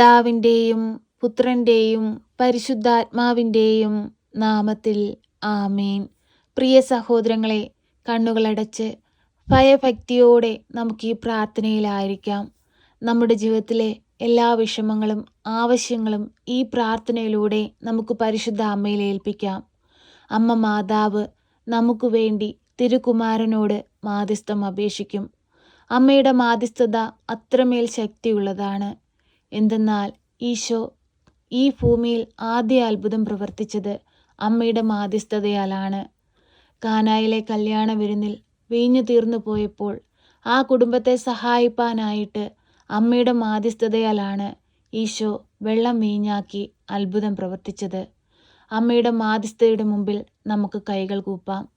പിതാവിന്റെയും പുത്രന്റെയും പരിശുദ്ധാത്മാവിന്റെയും നാമത്തിൽ ആമേൻ. പ്രിയ സഹോദരങ്ങളെ കണ്ണുകളടച്ച് ഭയഭക്തിയോടെ നമുക്ക് ഈ പ്രാർത്ഥനയിലായിരിക്കാം. നമ്മുടെ ജീവിതത്തിലെ എല്ലാ വിഷമങ്ങളും ആവശ്യങ്ങളും ഈ പ്രാർത്ഥനയിലൂടെ നമുക്ക് പരിശുദ്ധ അമ്മയിൽ ഏൽപ്പിക്കാം. അമ്മ മാതാവ് നമുക്ക് വേണ്ടി തിരുകുമാരനോട് മാധ്യസ്ഥം അപേക്ഷിക്കും. അമ്മയുടെ മാധ്യസ്ഥത അത്രമേൽ ശക്തിയുള്ളതാണ്. എന്തെന്നാൽ ഈശോ ഈ ഭൂമിയിൽ ആദ്യ അത്ഭുതം പ്രവർത്തിച്ചത് അമ്മയുടെ മാധ്യസ്ഥതയാലാണ്. കാനായിലെ കല്യാണ വിരുന്നിൽ വീഞ്ഞു തീർന്നു പോയപ്പോൾ ആ കുടുംബത്തെ സഹായിപ്പാനായിട്ട് അമ്മയുടെ മാധ്യസ്ഥതയാലാണ് ഈശോ വെള്ളം വീഞ്ഞാക്കി അത്ഭുതം പ്രവർത്തിച്ചത്. അമ്മയുടെ മാധ്യസ്ഥതയുടെ മുമ്പിൽ നമുക്ക് കൈകൾ കൂപ്പാം.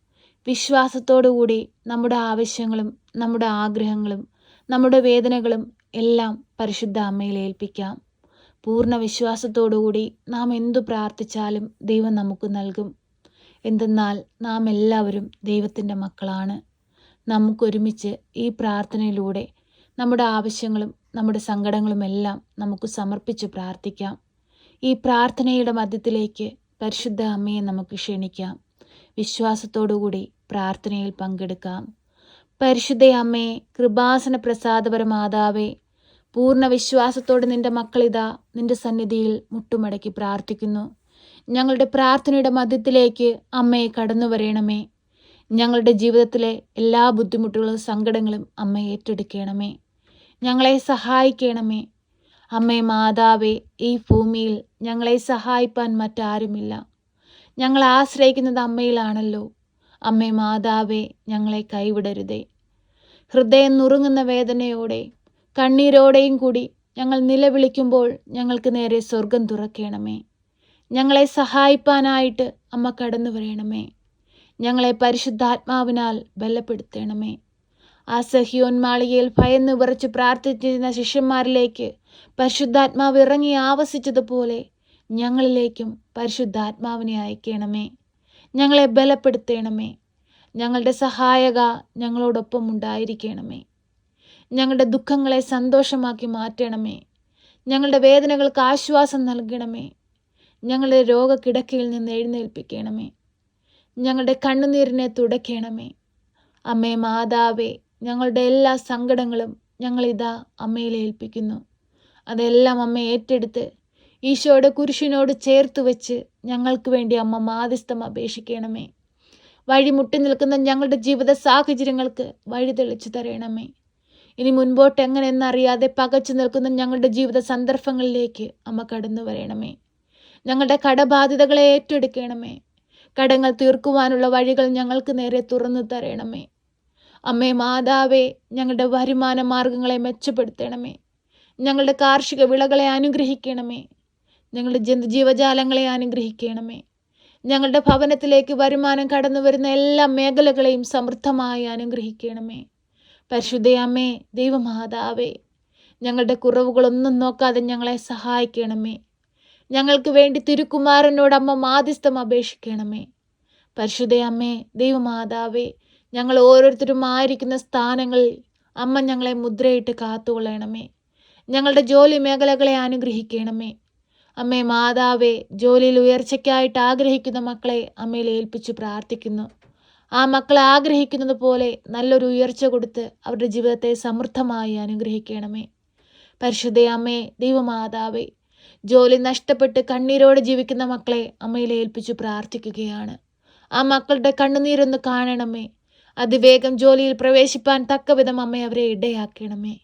വിശ്വാസത്തോടുകൂടി നമ്മുടെ ആവശ്യങ്ങളും നമ്മുടെ ആഗ്രഹങ്ങളും നമ്മുടെ വേദനകളും എല്ലാം പരിശുദ്ധ അമ്മയിൽ ഏൽപ്പിക്കാം. പൂർണ വിശ്വാസത്തോടുകൂടി നാം എന്തു പ്രാർത്ഥിച്ചാലും ദൈവം നമുക്ക് നൽകും. എന്തെന്നാൽ നാം എല്ലാവരും ദൈവത്തിന്റെ മക്കളാണ്. നമുക്കൊരുമിച്ച് ഈ പ്രാർത്ഥനയിലൂടെ നമ്മുടെ ആവശ്യങ്ങളും നമ്മുടെ സങ്കടങ്ങളും എല്ലാം നമുക്ക് സമർപ്പിച്ച് പ്രാർത്ഥിക്കാം. ഈ പ്രാർത്ഥനയുടെ മധ്യത്തിലേക്ക് പരിശുദ്ധ അമ്മയെ നമുക്ക് ക്ഷണിക്കാം. വിശ്വാസത്തോടുകൂടി പ്രാർത്ഥനയിൽ പങ്കെടുക്കാം. പരിശുദ്ധ അമ്മയെ കൃപാസന പ്രസാദപര മാതാവേ പൂർണ വിശ്വാസത്തോടെ നിന്റെ മക്കളിതാ നിന്റെ സന്നിധിയിൽ മുട്ടുമടക്കി പ്രാർത്ഥിക്കുന്നു. ഞങ്ങളുടെ പ്രാർത്ഥനയുടെ മധ്യത്തിലേക്ക് അമ്മയെ കടന്നു വരയണമേ ഞങ്ങളുടെ ജീവിതത്തിലെ എല്ലാ ബുദ്ധിമുട്ടുകളും സങ്കടങ്ങളും അമ്മ ഏറ്റെടുക്കണമേ. ഞങ്ങളെ സഹായിക്കണമേ. അമ്മേ മാതാവേ ഈ ഭൂമിയിൽ ഞങ്ങളെ സഹായിപ്പാൻ മറ്റാരുമില്ല. ഞങ്ങൾ ആശ്രയിക്കുന്നത് അമ്മയിലാണല്ലോ. അമ്മേ മാതാവേ ഞങ്ങളെ കൈവിടരുതേ. ഹൃദയം നുറുങ്ങുന്ന വേദനയോടെ കണ്ണീരോടെയും കൂടി ഞങ്ങൾ നിലവിളിക്കുമ്പോൾ ഞങ്ങൾക്ക് നേരെ സ്വർഗം തുറക്കണമേ. ഞങ്ങളെ സഹായിപ്പാനായിട്ട് അമ്മ കടന്നു വരണമേ. ഞങ്ങളെ പരിശുദ്ധാത്മാവിനാൽ ബലപ്പെടുത്തണമേ. ആ സഹിയോന്മാളികയിൽ ഭയന്ന് വിറച്ച് പ്രാർത്ഥിച്ചിരുന്ന ശിഷ്യന്മാരിലേക്ക് പരിശുദ്ധാത്മാവ് ഇറങ്ങി ആവസിച്ചതുപോലെ ഞങ്ങളിലേക്കും പരിശുദ്ധാത്മാവിനെ അയക്കണമേ. ഞങ്ങളെ ബലപ്പെടുത്തണമേ. ഞങ്ങളുടെ സഹായക ഞങ്ങളോടൊപ്പം ഉണ്ടായിരിക്കണമേ. ഞങ്ങളുടെ ദുഃഖങ്ങളെ സന്തോഷമാക്കി മാറ്റണമേ. ഞങ്ങളുടെ വേദനകൾക്ക് ആശ്വാസം നൽകണമേ. ഞങ്ങളുടെ രോഗക്കിടക്കയിൽ നിന്ന് എഴുന്നേൽപ്പിക്കണമേ. ഞങ്ങളുടെ കണ്ണുനീരിനെ തുടയ്ക്കണമേ. അമ്മേ മാതാവേ ഞങ്ങളുടെ എല്ലാ സങ്കടങ്ങളും ഞങ്ങളിതാ അമ്മയിൽ ഏൽപ്പിക്കുന്നു. അതെല്ലാം അമ്മ ഏറ്റെടുത്ത് ഈശോയുടെ കുരിശിനോട് ചേർത്ത് വെച്ച് ഞങ്ങൾക്ക് വേണ്ടി അമ്മ മാധ്യസ്ഥം അപേക്ഷിക്കണമേ. വഴിമുട്ടി നിൽക്കുന്ന ഞങ്ങളുടെ ജീവിത സാഹചര്യങ്ങൾക്ക് വഴി തെളിച്ചു തരണമേ. ഇനി മുൻപോട്ട് എങ്ങനെയെന്നറിയാതെ പകച്ചു നിൽക്കുന്ന ഞങ്ങളുടെ ജീവിത സന്ദർഭങ്ങളിലേക്ക് അമ്മ കടന്നു വരണമേ. ഞങ്ങളുടെ കടബാധ്യതകളെ ഏറ്റെടുക്കണമേ. കടങ്ങൾ തീർക്കുവാനുള്ള വഴികൾ ഞങ്ങൾക്ക് നേരെ തുറന്നു തരണമേ. അമ്മേ മാതാവേ ഞങ്ങളുടെ വരുമാന മാർഗങ്ങളെ മെച്ചപ്പെടുത്തണമേ. ഞങ്ങളുടെ കാർഷിക വിളകളെ അനുഗ്രഹിക്കണമേ. ഞങ്ങളുടെ ജന്തു ജീവജാലങ്ങളെ അനുഗ്രഹിക്കണമേ. ഞങ്ങളുടെ ഭവനത്തിലേക്ക് വരുമാനം കടന്നു വരുന്ന എല്ലാ മേഖലകളെയും സമൃദ്ധമായി അനുഗ്രഹിക്കണമേ. പരിശുദ്ധയമ്മേ ദൈവമാതാവേ ഞങ്ങളുടെ കുറവുകളൊന്നും നോക്കാതെ ഞങ്ങളെ സഹായിക്കണമേ. ഞങ്ങൾക്ക് വേണ്ടി തിരുക്കുമാരനോട് അമ്മ മാധ്യസ്ഥം അപേക്ഷിക്കണമേ. പരിശുദ്ധയമ്മേ ദൈവമാതാവേ ഞങ്ങൾ ഓരോരുത്തരും ആയിരിക്കുന്ന സ്ഥാനങ്ങളിൽ അമ്മ ഞങ്ങളെ മുദ്രയിട്ട് കാത്തുകൊള്ളണമേ. ഞങ്ങളുടെ ജോലി മേഖലകളെ അനുഗ്രഹിക്കണമേ. അമ്മേ മാതാവേ ജോലിയിൽ ഉയർച്ചയ്ക്കായിട്ട് ആഗ്രഹിക്കുന്ന മക്കളെ അമ്മയിൽ ഏൽപ്പിച്ചു പ്രാർത്ഥിക്കുന്നു. ആ മക്കളെ ആഗ്രഹിക്കുന്നത് പോലെ നല്ലൊരു ഉയർച്ച കൊടുത്ത് അവരുടെ ജീവിതത്തെ സമൃദ്ധമായി അനുഗ്രഹിക്കണമേ. പരിശുദ്ധ അമ്മേ ദൈവമാതാവേ ജോലി നഷ്ടപ്പെട്ട് കണ്ണീരോടെ ജീവിക്കുന്ന മക്കളെ അമ്മയിൽ ഏൽപ്പിച്ചു പ്രാർത്ഥിക്കുകയാണ്. ആ മക്കളുടെ കണ്ണുനീരൊന്ന് കാണണമേ. അതിവേഗം ജോലിയിൽ പ്രവേശിപ്പാൻ തക്കവിധം അമ്മ അവരെ ഇടയാക്കണമേ.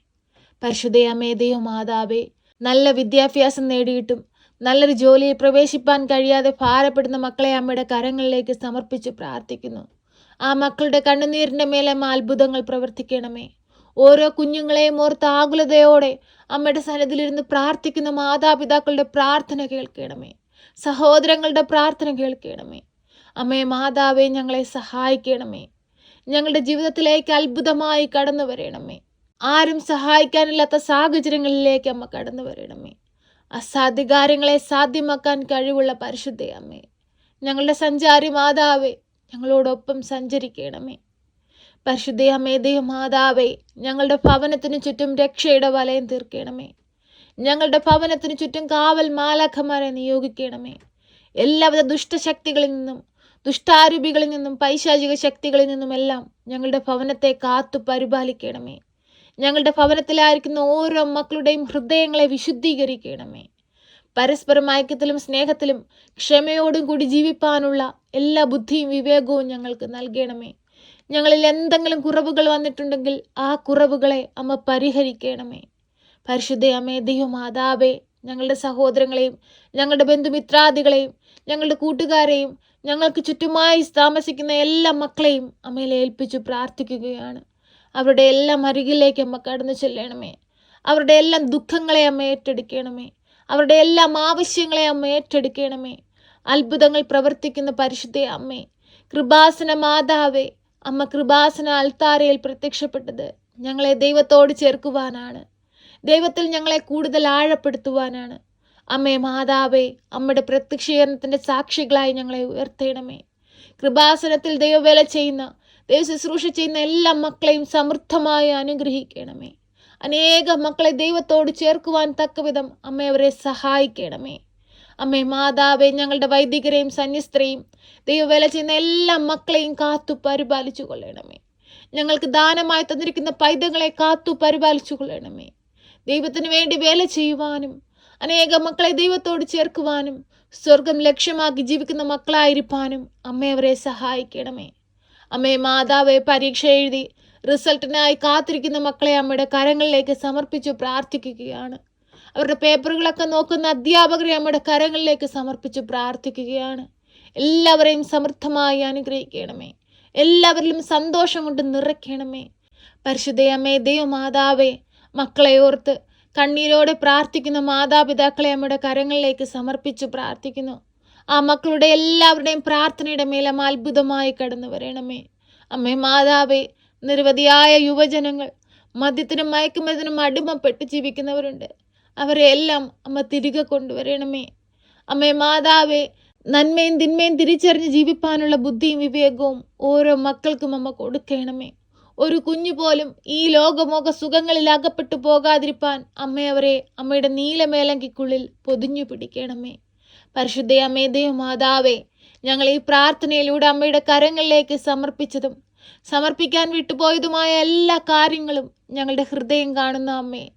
പരിശുദ്ധയമ്മേ ദൈവമാതാവേ നല്ല വിദ്യാഭ്യാസം നേടിയിട്ടും നല്ലൊരു ജോലിയിൽ പ്രവേശിപ്പാൻ കഴിയാതെ ഭാരപ്പെടുന്ന മക്കളെ അമ്മയുടെ കരങ്ങളിലേക്ക് സമർപ്പിച്ച് പ്രാർത്ഥിക്കുന്നു. ആ മക്കളുടെ കണ്ണുനീരിന്റെ മേലെ അമ്മ അത്ഭുതങ്ങൾ പ്രവർത്തിക്കണമേ. ഓരോ കുഞ്ഞുങ്ങളെയും ഓർത്ത് ആകുലതയോടെ അമ്മയുടെ സന്നിധിയിലിരുന്ന് പ്രാർത്ഥിക്കുന്ന മാതാപിതാക്കളുടെ പ്രാർത്ഥന കേൾക്കണമേ. സഹോദരങ്ങളുടെ പ്രാർത്ഥന കേൾക്കണമേ. അമ്മയെ മാതാവെ ഞങ്ങളെ സഹായിക്കണമേ. ഞങ്ങളുടെ ജീവിതത്തിലേക്ക് അത്ഭുതമായി കടന്നു വരണമേ. ആരും സഹായിക്കാനില്ലാത്ത സാഹചര്യങ്ങളിലേക്ക് അമ്മ കടന്നു വരണമേ. അസാധ്യകാര്യങ്ങളെ സാധ്യമാക്കാൻ കഴിവുള്ള പരിശുദ്ധയമ്മേ ഞങ്ങളുടെ സഞ്ചാരി മാതാവേ ഞങ്ങളോടൊപ്പം സഞ്ചരിക്കണമേ. പരിശുദ്ധ അമ്മേ ദൈവ മാതാവേ ഞങ്ങളുടെ ഭവനത്തിന് ചുറ്റും രക്ഷയുടെ വലയം തീർക്കണമേ. ഞങ്ങളുടെ ഭവനത്തിന് ചുറ്റും കാവൽ മാലാഖമാരെ നിയോഗിക്കണമേ. എല്ലാവിധ ദുഷ്ടശക്തികളിൽ നിന്നും ദുഷ്ടാരൂപികളിൽ നിന്നും പൈശാചിക ശക്തികളിൽ നിന്നുമെല്ലാം ഞങ്ങളുടെ ഭവനത്തെ കാത്തു പരിപാലിക്കണമേ. ഞങ്ങളുടെ ഭവനത്തിലായിരിക്കുന്ന ഓരോ മക്കളുടെയും ഹൃദയങ്ങളെ വിശുദ്ധീകരിക്കണമേ. പരസ്പരം ഐക്യത്തിലും സ്നേഹത്തിലും ക്ഷമയോടും കൂടി ജീവിപ്പാനുള്ള എല്ലാ ബുദ്ധിയും വിവേകവും ഞങ്ങൾക്ക് നൽകണമേ. ഞങ്ങളിൽ എന്തെങ്കിലും കുറവുകൾ വന്നിട്ടുണ്ടെങ്കിൽ ആ കുറവുകളെ അമ്മ പരിഹരിക്കണമേ. പരിശുദ്ധ അമ്മേ ദൈവമാതാവേ ഞങ്ങളുടെ സഹോദരങ്ങളെയും ഞങ്ങളുടെ ബന്ധുമിത്രാദികളെയും ഞങ്ങളുടെ കൂട്ടുകാരെയും ഞങ്ങൾക്ക് ചുറ്റുമായി താമസിക്കുന്ന എല്ലാ മക്കളെയും അമ്മയിൽ ഏൽപ്പിച്ചു പ്രാർത്ഥിക്കുകയാണ്. അവരുടെ എല്ലാം അരികിലേക്ക് അമ്മ കടന്നു ചെല്ലണമേ. അവരുടെ എല്ലാം ദുഃഖങ്ങളെ അമ്മ ഏറ്റെടുക്കണമേ. അവരുടെ എല്ലാം ആവശ്യങ്ങളെ അമ്മ ഏറ്റെടുക്കണമേ. അത്ഭുതങ്ങൾ പ്രവർത്തിക്കുന്ന പരിശുദ്ധ അമ്മേ. കൃപാസന മാതാവേ അമ്മ കൃപാസന അൽത്താരയിൽ പ്രത്യക്ഷപ്പെട്ടത് ഞങ്ങളെ ദൈവത്തോട് ചേർക്കുവാനാണ്. ദൈവത്തിൽ ഞങ്ങളെ കൂടുതൽ ആഴപ്പെടുത്തുവാനാണ്. അമ്മേ മാതാവേ അമ്മയുടെ പ്രത്യക്ഷീകരണത്തിന്റെ സാക്ഷികളായി ഞങ്ങളെ ഉയർത്തേണമേ. കൃപാസനത്തിൽ ദൈവവേല ചെയ്യുന്ന ദൈവ ശുശ്രൂഷ ചെയ്യുന്ന എല്ലാ മക്കളെയും സമൃദ്ധമായി അനുഗ്രഹിക്കണമേ. അനേക മക്കളെ ദൈവത്തോട് ചേർക്കുവാൻ തക്കവിധം അമ്മ അവരെ സഹായിക്കണമേ. അമ്മേ മാതാവെ ഞങ്ങളുടെ വൈദികരെയും സന്യസ്തരെയും ദൈവവേല ചെയ്യുന്ന എല്ലാ മക്കളെയും കാത്തു പരിപാലിച്ചു കൊള്ളണമേ. ഞങ്ങൾക്ക് ദാനമായി തന്നിരിക്കുന്ന പൈതങ്ങളെ കാത്തു പരിപാലിച്ചു കൊള്ളണമേ. ദൈവത്തിന് വേണ്ടി വേല ചെയ്യുവാനും അനേക മക്കളെ ദൈവത്തോട് ചേർക്കുവാനും സ്വർഗം ലക്ഷ്യമാക്കി ജീവിക്കുന്ന മക്കളായിരിക്കാനും അമ്മ അവരെ സഹായിക്കണമേ. അമ്മേ മാതാവെ പരീക്ഷ എഴുതി റിസൾട്ടിനായി കാത്തിരിക്കുന്ന മക്കളെ അമ്മയുടെ കരങ്ങളിലേക്ക് സമർപ്പിച്ച് പ്രാർത്ഥിക്കുകയാണ്. അവരുടെ പേപ്പറുകളൊക്കെ നോക്കുന്ന അധ്യാപകരെ അമ്മയുടെ കരങ്ങളിലേക്ക് സമർപ്പിച്ച് പ്രാർത്ഥിക്കുകയാണ്. എല്ലാവരെയും സമൃദ്ധമായി അനുഗ്രഹിക്കണമേ. എല്ലാവരിലും സന്തോഷം കൊണ്ട് നിറയ്ക്കണമേ പരിശുദ്ധയമ്മേ ദൈവമാതാവേ മക്കളെ ഓർത്ത് കണ്ണീരോടെ പ്രാർത്ഥിക്കുന്ന മാതാപിതാക്കളെ അമ്മയുടെ കരങ്ങളിലേക്ക് സമർപ്പിച്ചു പ്രാർത്ഥിക്കുന്നു. ആ മക്കളുടെ എല്ലാവരുടെയും പ്രാർത്ഥനയുടെ മേലും അത്ഭുതമായി കടന്നു വരണമേ. അമ്മേ മാതാവേ നിരവധിയായ യുവജനങ്ങൾ മദ്യത്തിനും മയക്കുമരുന്നിനും അടിമപ്പെട്ട് ജീവിക്കുന്നവരുണ്ട്. അവരെ എല്ലാം അമ്മ തിരികെ കൊണ്ടുവരണമേ. അമ്മേ മാതാവേ നന്മയും തിന്മയും തിരിച്ചറിഞ്ഞ് ജീവിപ്പാനുള്ള ബുദ്ധിയും വിവേകവും ഓരോ മക്കൾക്കും അമ്മ കൊടുക്കണമേ. ഒരു കുഞ്ഞു പോലും ഈ ലോകമോക സുഖങ്ങളിൽ അകപ്പെട്ടു പോകാതിരിപ്പാൻ അമ്മയവരെ അമ്മയുടെ നീലമേലങ്കിക്കുള്ളിൽ പൊതിഞ്ഞു പിടിക്കണമേ. പരിശുദ്ധ അമ്മേ ഞങ്ങൾ ഈ പ്രാർത്ഥനയിലൂടെ അമ്മയുടെ കരങ്ങളിലേക്ക് സമർപ്പിച്ചതും സമർപ്പിക്കാൻ വിട്ടുപോയതുമായ എല്ലാ കാര്യങ്ങളും ഞങ്ങളുടെ ഹൃദയം കാണുന്ന അമ്മേ.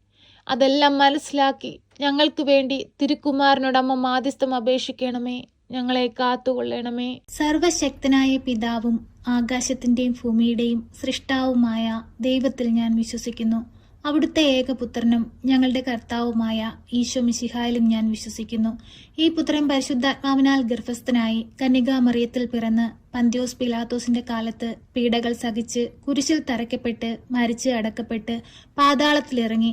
അതെല്ലാം മനസ്സിലാക്കി ഞങ്ങൾക്ക് വേണ്ടി തിരുക്കുമാരനോടമ്മ മാധ്യസ്ഥം അപേക്ഷിക്കണമേ. ഞങ്ങളെ കാത്തുകൊള്ളണമേ. സർവശക്തനായ പിതാവും ആകാശത്തിന്റെയും ഭൂമിയുടെയും സൃഷ്ടാവുമായ ദൈവത്തിൽ ഞാൻ വിശ്വസിക്കുന്നു. അവിടുത്തെ ഏകപുത്രനും ഞങ്ങളുടെ കർത്താവുമായ ഈശോ മിശിഹായിലും ഞാൻ വിശ്വസിക്കുന്നു. ഈ പുത്രൻ പരിശുദ്ധാത്മാവിനാൽ ഗർഭസ്ഥനായി കന്യകാമറിയത്തിൽ പിറന്ന് പന്ത്യോസ് പിലാത്തോസിന്റെ കാലത്ത് പീഡകൾ സഹിച്ച് കുരിശിൽ തറയ്ക്കപ്പെട്ട് മരിച്ച് അടക്കപ്പെട്ട് പാതാളത്തിലിറങ്ങി